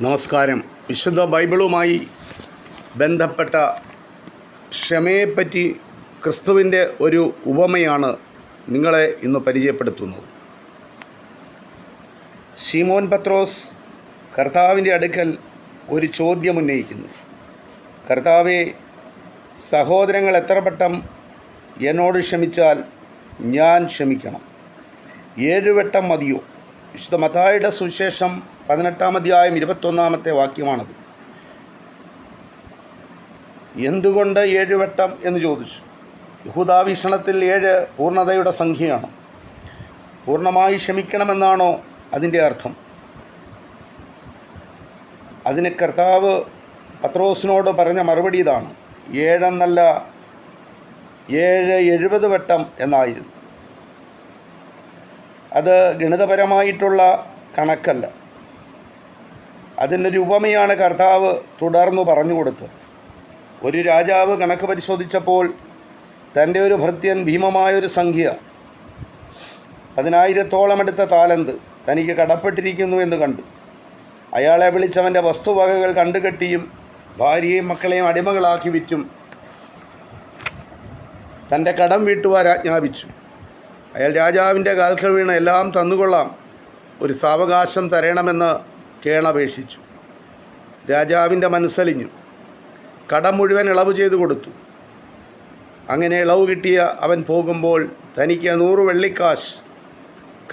നമസ്കാരം. വിശുദ്ധ ബൈബിളുമായി ബന്ധപ്പെട്ട ക്ഷമയെപ്പറ്റി ക്രിസ്തുവിന്റെ ഒരു ഉപമയാണ് നിങ്ങളെ ഇന്ന് പരിചയപ്പെടുത്തുന്നത്. ഷീമോൻ പത്രോസ് കർത്താവിന്റെ അടുക്കൽ ഒരു ചോദ്യം ഉന്നയിക്കുന്നു. കർത്താവെ സഹോദരങ്ങൾ എത്ര വട്ടം എന്നോട് ക്ഷമിച്ചാൽ ഞാൻ ക്ഷമിക്കണം? ഏഴുവട്ടം മതിയോ? വിശുദ്ധ മതായുടെ സുവിശേഷം പതിനെട്ടാം അധ്യായം ഇരുപത്തൊന്നാമത്തെ വാക്യമാണത്. എന്തുകൊണ്ട് ഏഴ് വട്ടം എന്ന് ചോദിച്ചു. യഹൂദാവീക്ഷണത്തിൽ ഏഴ് പൂർണതയുടെ സംഖ്യയാണ്. പൂർണമായി ക്ഷമിക്കണമെന്നാണോ അതിന്റെ അർത്ഥം? അതിന് കർത്താവ് പത്രോസിനോട് പറഞ്ഞ മറുപടി ഇതാണ്. ഏഴെന്നല്ല ഏഴ് എഴുപത് വട്ടം എന്നായിരുന്നു. അത് ഗണിതപരമായിട്ടുള്ള കണക്കല്ല. അതിന്റെ രൂപമയാണ് കർത്താവ് തുടർന്ന് പറഞ്ഞു കൊടുത്തത്. ഒരു രാജാവ് കണക്ക് പരിശോധിച്ചപ്പോൾ തന്റെ ഒരു ഭൃത്യൻ ഭീമമായൊരു സംഖ്യ പതിനായിരത്തോളം എടുത്ത താലന്ത് തനിക്ക് കടപ്പെട്ടിരിക്കുന്നു എന്ന് കണ്ടു. അയാളെ വിളിച്ചവന്റെ വസ്തുവകകൾ കണ്ടുകെട്ടിയും ഭാര്യയും മക്കളെയും അടിമകളാക്കി വിറ്റും തന്റെ കടം വീട്ടുവാൻ ആജ്ഞാപിച്ചു. അയാൾ രാജാവിന്റെ കാൽക്കൽ എല്ലാം തന്നുകൊള്ളാം. ഒരു സാവകാശം തരണമെന്ന് കേണപേക്ഷിച്ചു രാജാവിന്റെ മനസ്സലിഞ്ഞു. കടം മുഴുവൻ ഇളവ് ചെയ്തു കൊടുത്തു. അങ്ങനെ ഇളവ് കിട്ടിയ അവൻ പോകുമ്പോൾ തനിക്ക് നൂറ് വെള്ളിക്കാശ്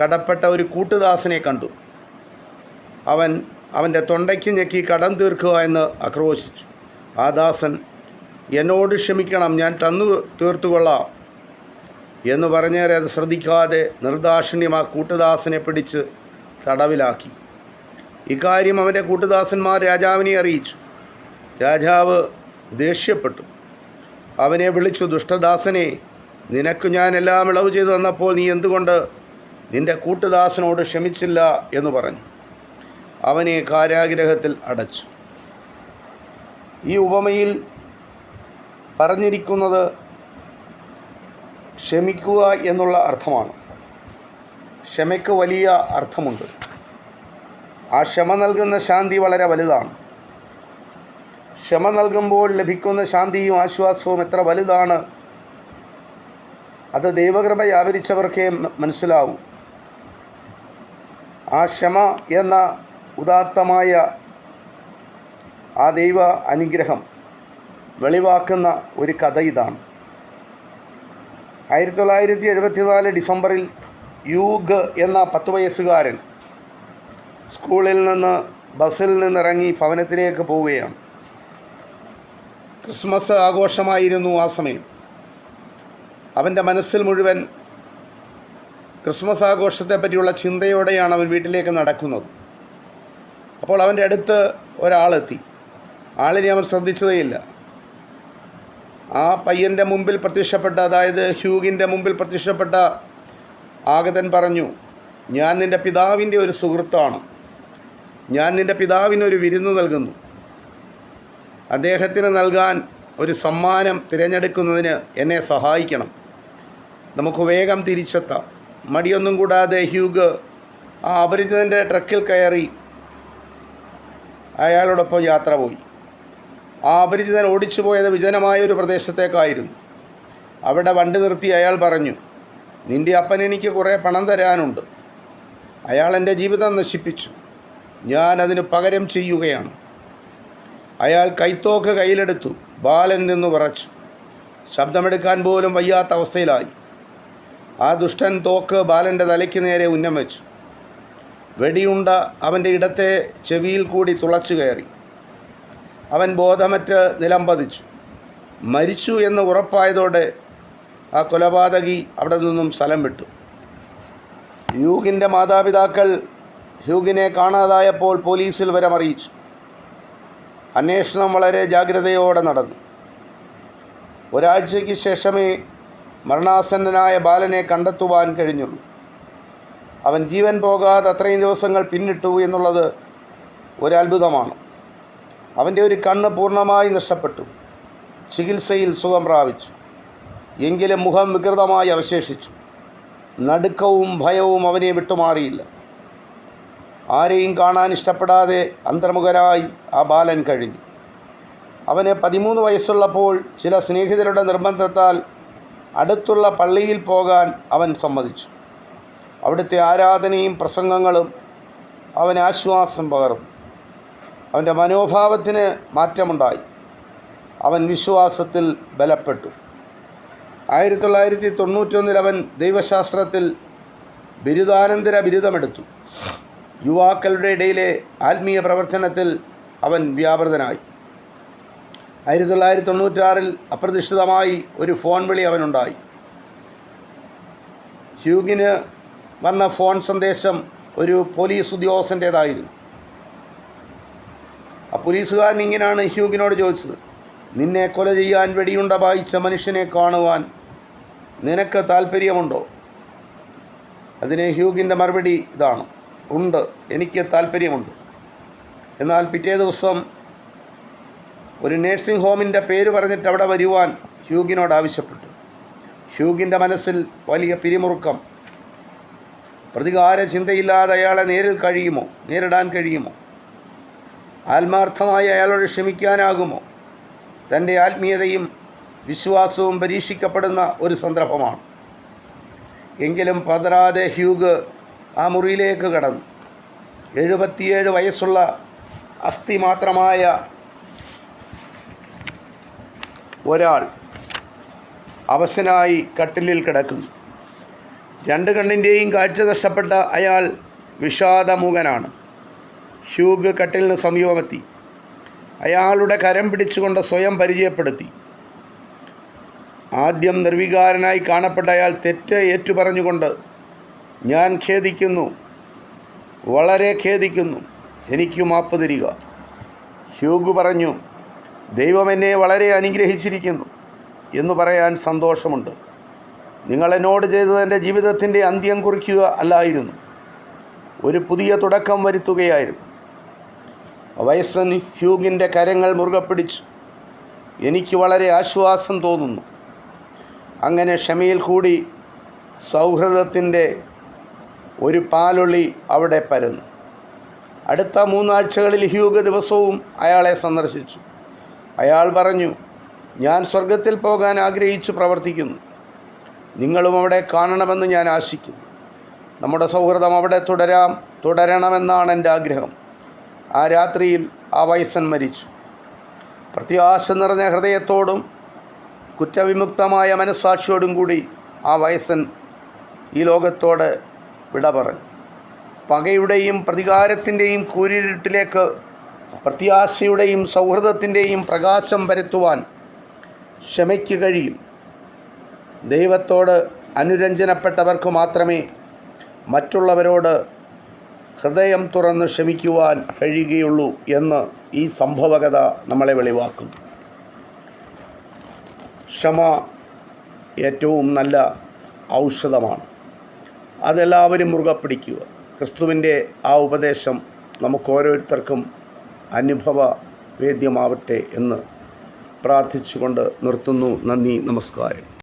കടപ്പെട്ട ഒരു കൂട്ടുദാസനെ കണ്ടു. അവൻ അവന്റെ തൊണ്ടയ്ക്ക് ഞെക്കി കടം തീർക്കുക എന്ന് ആക്രോശിച്ചു. ആ ദാസൻ എന്നോട് ക്ഷമിക്കണം ഞാൻ തന്നു തീർത്തുകൊള്ളാം. എന്ന് പറഞ്ഞേറെ അത് ശ്രദ്ധിക്കാതെ നിർദാക്ഷിണ്യം ആ കൂട്ടുദാസനെ പിടിച്ച് തടവിലാക്കി. ഇക്കാര്യം അവന്റെ കൂട്ടുദാസന്മാർ രാജാവിനെ അറിയിച്ചു. രാജാവ് ദേഷ്യപ്പെട്ടു. അവനെ വിളിച്ചു ദുഷ്ടദാസനെ നിനക്ക് ഞാൻ എല്ലാം ഇളവ് ചെയ്തു തന്നപ്പോൾ നീ എന്തുകൊണ്ട് നിന്റെ കൂട്ടുദാസനോട് ക്ഷമിച്ചില്ല? എന്ന് പറഞ്ഞു. അവനെ കാരാഗ്രഹത്തിൽ അടച്ചു. ഈ ഉപമയിൽ പറഞ്ഞിരിക്കുന്നത് ക്ഷമിക്കുക എന്നുള്ള അർത്ഥമാണ്. ക്ഷമയ്ക്ക് വലിയ അർത്ഥമുണ്ട്. ആ ക്ഷമ നൽകുന്ന ശാന്തി വളരെ വലുതാണ്. ക്ഷമ നൽകുമ്പോൾ ലഭിക്കുന്ന ശാന്തിയും ആശ്വാസവും എത്ര വലുതാണ് അത് ദൈവകൃപ വ്യാപരിച്ചവർക്കേ മനസ്സിലാവും. ആ ക്ഷമ എന്ന ഉദാത്തമായ ആ ദൈവ അനുഗ്രഹം വെളിവാക്കുന്ന ഒരു കഥ ഇതാണ്. ആയിരത്തി തൊള്ളായിരത്തി എഴുപത്തിനാല് ഡിസംബറിൽ യൂഗ് എന്ന പത്ത് വയസ്സുകാരൻ സ്കൂളിൽ നിന്ന് ബസ്സിൽ നിന്നിറങ്ങി ഭവനത്തിലേക്ക് പോവുകയാണ്. ക്രിസ്മസ് ആഘോഷമായിരുന്നു ആ സമയം. അവന്റെ മനസ്സിൽ മുഴുവൻ ക്രിസ്മസ് ആഘോഷത്തെ പറ്റിയുള്ള ചിന്തയോടെയാണ് അവൻ വീട്ടിലേക്ക് നടക്കുന്നത്. അപ്പോൾ അവന്റെ അടുത്ത് ഒരാളെത്തി ആളിനെ അവൻ ശ്രദ്ധിച്ചതേയില്ല. ആ പയ്യന്റെ മുമ്പിൽ പ്രത്യക്ഷപ്പെട്ട അതായത് ഹ്യൂഗിന്റെ മുമ്പിൽ പ്രത്യക്ഷപ്പെട്ട ആഗതൻ പറഞ്ഞു ഞാൻ നിന്റെ പിതാവിന്റെ ഒരു സുഹൃത്താണ്. ഞാൻ നിന്റെ പിതാവിന് ഒരു വിരുന്ന് നൽകുന്നു. അദ്ദേഹത്തിന് നൽകാൻ ഒരു സമ്മാനം തിരഞ്ഞെടുക്കുന്നതിന് എന്നെ സഹായിക്കണം. നമുക്ക് വേഗം തിരിച്ചെത്താം. മടിയൊന്നും കൂടാതെ ഹ്യൂഗ് ആ അപരിചിതന്റെ ട്രക്കിൽ കയറി അയാളോടൊപ്പം യാത്ര പോയി. ആ അപരിചിതൻ ഓടിച്ചു പോയത് വിജനമായ ഒരു പ്രദേശത്തേക്കായിരുന്നു. അവിടെ വണ്ടി നിർത്തി അയാൾ പറഞ്ഞു നിന്റെ അപ്പൻ എനിക്ക് കുറേ പണം തരാനുണ്ട്. അയാൾ എന്റെ ജീവിതം നശിപ്പിച്ചു. ഞാൻ അതിന് പകരം ചെയ്യുകയാണ്. അയാൾ കൈത്തോക്ക് കയ്യിലെടുത്തു ബാലൻ നിന്ന് വിറച്ചു. ശബ്ദമെടുക്കാൻ പോലും വയ്യാത്ത അവസ്ഥയിലായി. ആ ദുഷ്ടൻ തോക്ക് ബാലന്റെ തലയ്ക്ക് നേരെ ഉന്നം വെച്ചു. വെടിയുണ്ട അവന്റെ ഇടത്തെ ചെവിയിൽ കൂടി തുളച്ചു കയറി. അവൻ ബോധമറ്റ് നിലംപതിച്ചു മരിച്ചു എന്ന് ഉറപ്പായതോടെ ആ കൊലപാതകി അവിടെ നിന്നും സ്ഥലം വിട്ടു. ഹ്യൂഗിന്റെ മാതാപിതാക്കൾ ഹ്യൂഗിനെ കാണാതായപ്പോൾ പോലീസിൽ വരെ അറിയിച്ചു അന്വേഷണം വളരെ ജാഗ്രതയോടെ നടന്നു. ഒരാഴ്ചയ്ക്ക് ശേഷമേ മരണാസന്നനായ ബാലനെ കണ്ടെത്തുവാൻ കഴിഞ്ഞുള്ളൂ. അവൻ ജീവൻ പോകാതെ അത്രയും ദിവസങ്ങൾ പിന്നിട്ടു എന്നുള്ളത് ഒരത്ഭുതമാണ്. അവന്റെ ഒരു കണ്ണ് പൂർണമായി നഷ്ടപ്പെട്ടു. ചികിത്സയിൽ സുഖം പ്രാപിച്ചു. എങ്കിലും മുഖം വികൃതമായി അവശേഷിച്ചു. നടുക്കവും ഭയവും അവനെ വിട്ടുമാറിയില്ല. ആരെയും കാണാൻ ഇഷ്ടപ്പെടാതെ അന്തർമുഖരായി ആ ബാലൻ കഴിഞ്ഞു. അവന് പതിമൂന്ന് വയസ്സുള്ളപ്പോൾ ചില സ്നേഹിതരുടെ നിർബന്ധത്താൽ അടുത്തുള്ള പള്ളിയിൽ പോകാൻ അവൻ സമ്മതിച്ചു. അവിടുത്തെ ആരാധനയും പ്രസംഗങ്ങളും അവന് ആശ്വാസം പകർന്നു. അവന്റെ മനോഭാവത്തിന് മാറ്റമുണ്ടായി. അവൻ വിശ്വാസത്തിൽ ബലപ്പെട്ടു. ആയിരത്തി തൊള്ളായിരത്തി തൊണ്ണൂറ്റൊന്നിൽ അവൻ ദൈവശാസ്ത്രത്തിൽ ബിരുദാനന്തര ബിരുദമെടുത്തു. യുവാക്കളുടെ ഇടയിലെ ആത്മീയ പ്രവർത്തനത്തിൽ അവൻ വ്യാപൃതനായി. ആയിരത്തി തൊള്ളായിരത്തി തൊണ്ണൂറ്റാറിൽ അപ്രതീക്ഷിതമായി ഒരു ഫോൺ വിളി അവനുണ്ടായി. ഹ്യൂഗിന് വന്ന ഫോൺ സന്ദേശം ഒരു പോലീസ് ഉദ്യോഗസ്ഥന്റേതായിരുന്നു ആ പോലീസുകാരൻ ഇങ്ങനെയാണ് ഹ്യൂഗിനോട് ചോദിച്ചത് നിന്നെ കൊല ചെയ്യാൻ വെടിയുണ്ട വായിച്ച മനുഷ്യനെ കാണുവാൻ നിനക്ക് താല്പര്യമുണ്ടോ അതിന് ഹ്യൂഗിന്റെ മറുപടി ഇതാണ് ഉണ്ട് എനിക്ക് താല്പര്യമുണ്ട് എന്നാൽ പിറ്റേ ദിവസം ഒരു നേഴ്സിംഗ് ഹോമിന്റെ പേര് പറഞ്ഞിട്ട് അവിടെ വരുവാൻ ഹ്യൂഗിനോട് ആവശ്യപ്പെട്ടു. ഹ്യൂഗിന്റെ മനസ്സിൽ വലിയ പിരിമുറുക്കം പ്രതികാര ചിന്തയില്ലാതെ അയാളെ നേരിൽ കഴിയുമോ നേരിടാൻ കഴിയുമോ? ആത്മാർത്ഥമായി അയാളോട് ക്ഷമിക്കാനാകുമോ? തന്റെ ആത്മീയതയും വിശ്വാസവും പരീക്ഷിക്കപ്പെടുന്ന ഒരു സന്ദർഭമാണ്. എങ്കിലും പതരാതെ ഹ്യൂഗ് ആ മുറിയിലേക്ക് കടന്നു. എഴുപത്തിയേഴ് വയസ്സുള്ള അസ്ഥി മാത്രമായ ഒരാൾ അവശനായി കട്ടിലിൽ കിടക്കുന്നു. രണ്ട് കണ്ണിന്റെയും കാഴ്ച നഷ്ടപ്പെട്ട അയാൾ വിഷാദമുഖനാണ്. ഹ്യൂഗ് കട്ടിലിന് സമീപമെത്തി. അയാളുടെ കരം പിടിച്ചുകൊണ്ട് സ്വയം പരിചയപ്പെടുത്തി. ആദ്യം നിർവികാരനായി കാണപ്പെട്ട അയാൾ തെറ്റ് ഏറ്റുപറഞ്ഞുകൊണ്ട് ഞാൻ ഖേദിക്കുന്നു. വളരെ ഖേദിക്കുന്നു. എനിക്ക് മാപ്പ് തരിക. ഹ്യൂഗ് പറഞ്ഞു ദൈവം എന്നെ വളരെ അനുഗ്രഹിച്ചിരിക്കുന്നു എന്ന് പറയാൻ സന്തോഷമുണ്ട്. നിങ്ങൾ എന്നോട് ചെയ്തത് എന്റെ ജീവിതത്തിന്റെ അന്ത്യം കുറിക്കുക അല്ലായിരുന്നു. ഒരു പുതിയ തുടക്കം വരുത്തുകയായിരുന്നു. വയസ്സൻ ഹ്യൂഗിന്റെ കരങ്ങൾ മുറുകെ പിടിച്ചു. എനിക്ക് വളരെ ആശ്വാസം തോന്നുന്നു. അങ്ങനെ ക്ഷമയിൽ കൂടി സൗഹൃദത്തിന്റെ ഒരു പാലൊളി അവിടെ പരന്നു. അടുത്ത മൂന്നാഴ്ചകളിൽ ഹ്യൂഗ് ദിവസവും അയാളെ സന്ദർശിച്ചു. അയാൾ പറഞ്ഞു ഞാൻ സ്വർഗത്തിൽ പോകാൻ ആഗ്രഹിച്ചു പ്രവർത്തിക്കുന്നു. നിങ്ങളും അവിടെ കാണണമെന്ന് ഞാൻ ആശിക്കുന്നു. നമ്മുടെ സൗഹൃദം അവിടെ തുടരാം തുടരണമെന്നാണ് എന്റെ ആഗ്രഹം. ആ രാത്രിയിൽ ആ വയസ്സൻ മരിച്ചു. പ്രത്യാശ നിറഞ്ഞ ഹൃദയത്തോടും കുറ്റവിമുക്തമായ മനസ്സാക്ഷിയോടും കൂടി ആ വയസ്സൻ ഈ ലോകത്തോട് വിട പറഞ്ഞു. പകയുടെയും പ്രതികാരത്തിന്റെയും കൂരിരുട്ടിലേക്ക് പ്രത്യാശയുടെയും സൗഹൃദത്തിന്റെയും പ്രകാശം പരത്തുവാൻ ക്ഷമയ്ക്ക് കഴിയും. ദൈവത്തോട് അനുരഞ്ജനപ്പെട്ടവർക്ക് മാത്രമേ മറ്റുള്ളവരോട് ഹൃദയം തുറന്ന് ക്ഷമിക്കുവാൻ കഴിയുകയുള്ളൂ എന്ന് ഈ സംഭവകഥ നമ്മളെ വെളിവാക്കുന്നു. ക്ഷമ ഏറ്റവും നല്ല ഔഷധമാണ്. അതെല്ലാവരും മുറുകെ പിടിക്കുക. ക്രിസ്തുവിന്റെ ആ ഉപദേശം നമുക്ക് ഓരോരുത്തർക്കും അനുഭവ വേദ്യമാവട്ടെ എന്ന് പ്രാർത്ഥിച്ചുകൊണ്ട് നിർത്തുന്നു. നന്ദി നമസ്കാരം.